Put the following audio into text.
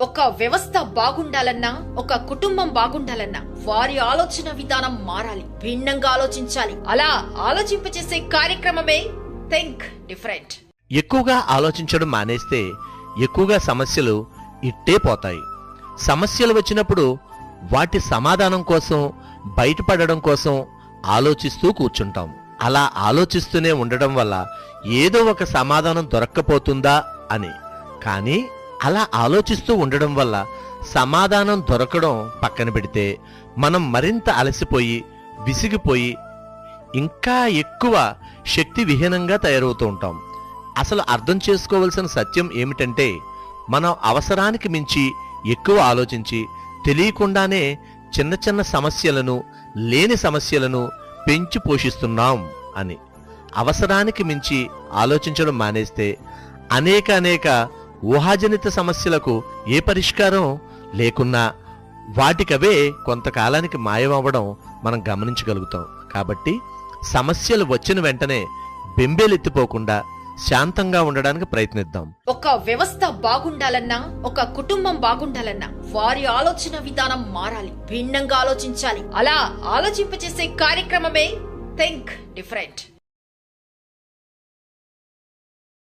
ఒక వ్యవస్థ బాగుండాలన్నా ఒక కుటుంబం బాగుండాలన్నా వారి ఆలోచన విధానం మారాలి భిన్నంగా ఆలోచించాలి. అలా ఆలోచింపచేసే కార్యక్రమమే థింక్ డిఫరెంట్. ఎక్కువగా ఆలోచించడం మానేస్తే ఎక్కువగా సమస్యలు ఇట్టే పోతాయి. సమస్యలు వచ్చినప్పుడు వాటి సమాధానం కోసం బయటపడడం కోసం ఆలోచిస్తూ కూర్చుంటాం. అలా ఆలోచిస్తూనే ఉండడం వల్ల ఏదో ఒక సమాధానం దొరక్కపోతుందా అని. కానీ అలా ఆలోచిస్తూ ఉండడం వల్ల సమాధానం దొరకడం పక్కన పెడితే మనం మరింత అలసిపోయి విసిగిపోయి ఇంకా ఎక్కువ శక్తి విహీనంగా తయారవుతూ ఉంటాం. అసలు అర్థం చేసుకోవలసిన సత్యం ఏమిటంటే మనం అవసరానికి మించి ఎక్కువ ఆలోచించి తెలియకుండానే చిన్న చిన్న సమస్యలను లేని సమస్యలను పెంచి పోషిస్తున్నాం అని. అవసరానికి మించి ఆలోచించడం మానేస్తే అనేక అనేక ఊహాజనిత సమస్యలకు ఏ పరిష్కారం లేకున్నా వాటికవే కొంతకాలానికి మాయమవ్వడం మనం గమనించగలుగుతాం. కాబట్టి సమస్యలు వచ్చిన వెంటనే బెంబేలెత్తిపోకుండా శాంతంగా ఉండడానికి ప్రయత్నిద్దాం. ఒక వ్యవస్థ బాగుండాలన్నా ఒక కుటుంబం బాగుండాలన్నా వారి ఆలోచన విధానం మారాలి భిన్నంగా ఆలోచించాలి. అలా ఆలోచింపచేసే కార్యక్రమమే థింక్ డిఫరెంట్.